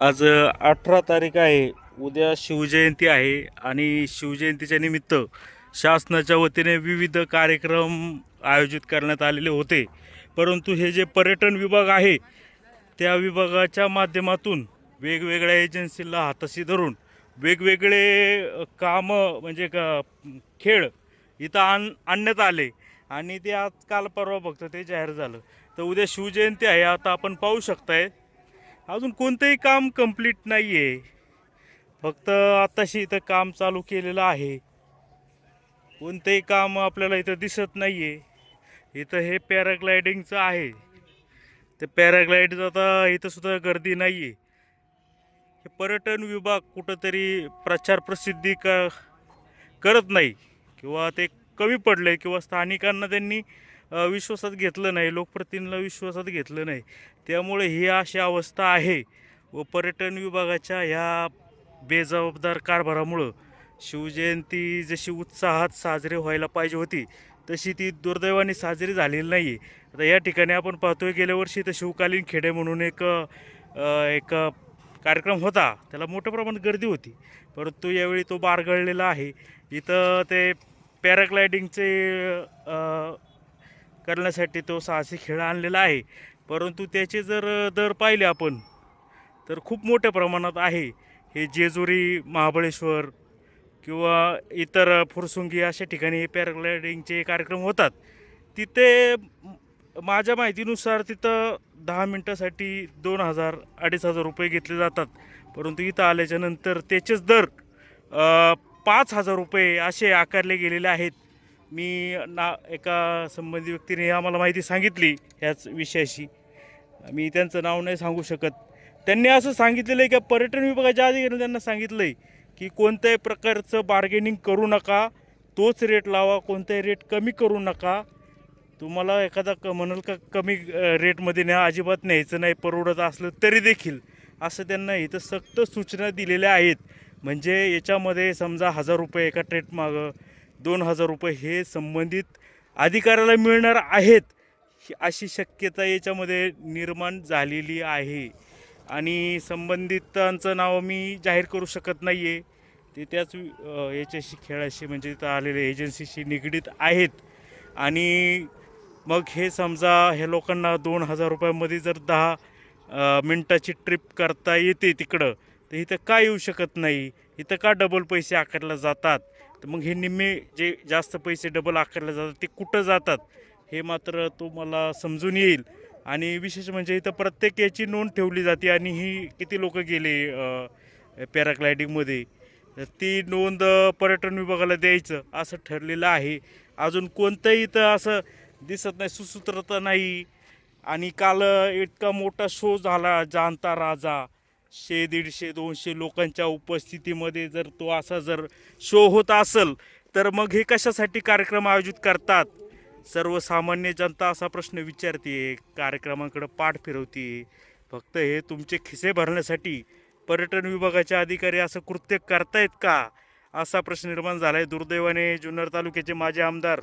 आज अठरा तारीख आहे. उद्या शिवजयंती आहे आणि शिवजयंतीच्या निमित्त शासनाच्या वतीने विविध कार्यक्रम आयोजित करण्यात आलेले होते. परंतु हे जे पर्यटन विभाग आहे त्या विभागाच्या माध्यमातून वेगवेगळ्या एजन्सीला हाताशी धरून वेगवेगळे कामं म्हणजे क खेळ इथं आण आणण्यात आले आणि ते आज काल परवा फक्त ते जाहीर झालं. तर उद्या शिवजयंती आहे. आता आपण पाहू शकताय अजून कोणतंही काम कंप्लीट नाही आहे फक्त आत्ताशी इथं काम चालू केलेलं आहे. कोणतंही काम आपल्याला इथं दिसत नाही आहे इथं हे पॅराग्लायडिंगचं आहे. ते पॅराग्लाईडचं आता इथंसुद्धा गर्दी नाही आहे हे पर्यटन विभाग कुठंतरी प्रचार प्रसिद्धी क करत नाही. किंवा ते कमी पडले किंवा स्थानिकांना त्यांनी विश्वासात घेतलं नाही लोकप्रतिनिधीला विश्वासात घेतलं नाही. त्यामुळे ही अशी अवस्था आहे व पर्यटन विभागाच्या ह्या बेजबाबदार कारभारामुळं शिवजयंती जशी उत्साहात साजरी व्हायला पाहिजे होती तशी ती दुर्दैवाने साजरी झालेली नाही आहे आता या ठिकाणी आपण पाहतोय गेल्या वर्षी तर शिवकालीन खेडे म्हणून एक एक कार्यक्रम होता. त्याला मोठ्या प्रमाणात गर्दी होती परंतु यावेळी तो बारगळलेला आहे. इथं ते पॅराग्लायडिंगचे करण्यासाठी तो साहसी खेळ आणलेला आहे. परंतु त्याचे जर दर पाहिले आपण तर खूप मोठ्या प्रमाणात आहे. हे जेजुरी महाबळेश्वर किंवा इतर फुरसुंगी अशा ठिकाणी हे पॅराग्लायडिंगचे कार्यक्रम होतात. तिथे माझ्या माहितीनुसार तिथं दहा मिनटासाठी दोन हजार अडीच हजार रुपये घेतले जातात. परंतु इथं आल्याच्यानंतर त्याचेच दर पाच हजार रुपये असे आकारले गेलेले आहेत. मी ना एका संबंधित व्यक्तीने आम्हाला माहिती सांगितली ह्याच विषयाशी. मी त्यांचं नाव नाही सांगू शकत. त्यांनी असं सांगितलेलं आहे की पर्यटन विभागाच्या अधिकाऱ्यांनी त्यांना सांगितलं आहे की कोणत्याही प्रकारचं बार्गेनिंग करू नका तोच रेट लावा कोणताही रेट कमी करू नका. तुम्हाला एखादा क म्हणाल का कमी रेटमध्ये न्या अजिबात न्यायचं नाही परवडत असलं तरी देखील. असं त्यांना इथं सक्त सूचना दिलेल्या आहेत. म्हणजे याच्यामध्ये समजा हजार रुपये एका ट्रेट मागं दोन हजार रुपये हे संबंधित अधिकाऱ्याला मिळणार आहेत ही अशी शक्यता याच्यामध्ये निर्माण झालेली आहे. आणि संबंधितांचं नाव मी जाहीर करू शकत नाही आहे ते त्याच याच्याशी खेळाशी म्हणजे तिथं आलेल्या एजन्सीशी निगडीत आहेत. आणि मग हे समजा ह्या लोकांना दोन हजार रुपयामध्ये जर दहा मिनटाची ट्रिप करता येते तिकडं तर इथं का येऊ शकत नाही. इथं का डबल पैसे आकारले जातात? तर मग हे निम्मे जे जास्त पैसे डबल आकारले जातात ते कुठं जातात? हे मात्र तुम्हाला समजून येईल. आणि विशेष म्हणजे इथं प्रत्येक याची नोंद ठेवली जाते आणि ही किती लोक गेले पॅराग्लायडिंगमध्ये तर ती नोंद पर्यटन विभागाला द्यायचं असं ठरलेलं आहे. अजून कोणतंही इथं असं दिसत नाही सुसूत्रता नाही. आणि काल इतका मोठा शो झाला जाणता राजा. शे दीडशे दोनशे लोकांच्या उपस्थितीमध्ये जर तो असा जर शो होत असेल तर मग हे कशासाठी कार्यक्रम आयोजित करतात? सर्वसामान्य जनता असा प्रश्न विचारते कार्यक्रमाकडे पाठ फिरवते. फक्त हे तुमचे खिसे भरण्यासाठी पर्यटन विभागाचे अधिकारी असं कृत्य करतायत का? असा प्रश्न निर्माण झाला आहे दुर्दैवाने जुन्नर तालुक्याचे माजी आमदार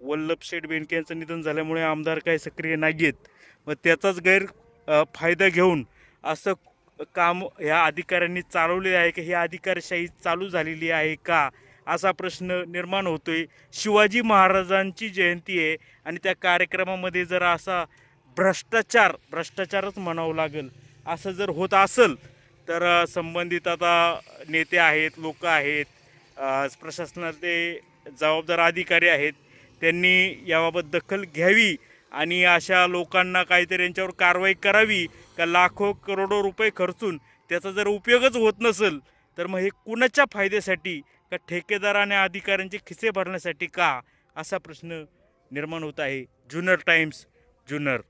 वल्लभ शेठ बेनके यांचं निधन झाल्यामुळे आमदार काही सक्रिय नाही आहेत मग त्याचाच गैर फायदा घेऊन असं काम ह्या अधिकाऱ्यांनी चालवले आहे की ही अधिकारशाही चालू झालेली आहे का? असा प्रश्न निर्माण होतोय. शिवाजी महाराजांची जयंती आहे आणि त्या कार्यक्रमामध्ये जर असा भ्रष्टाचार भ्रष्टाचारच म्हणावं लागेल असं जर होत असेल तर संबंधित आता नेते आहेत लोक आहेत प्रशासनातले प्रशासनाचे जबाबदार अधिकारी आहेत त्यांनी याबाबत दखल घ्यावी आणि अशा लोकांना काहीतरी यांच्यावर कारवाई करावी का लाखो करोडो रुपये खर्चून त्याचा जर उपयोगच होत नसेल तर मग हे कुणाच्या फायद्यासाठी का ठेकेदार आणि अधिकाऱ्यांचे खिसे भरण्यासाठी का? असा प्रश्न निर्माण होत आहे. जुनर टाइम्स जुनर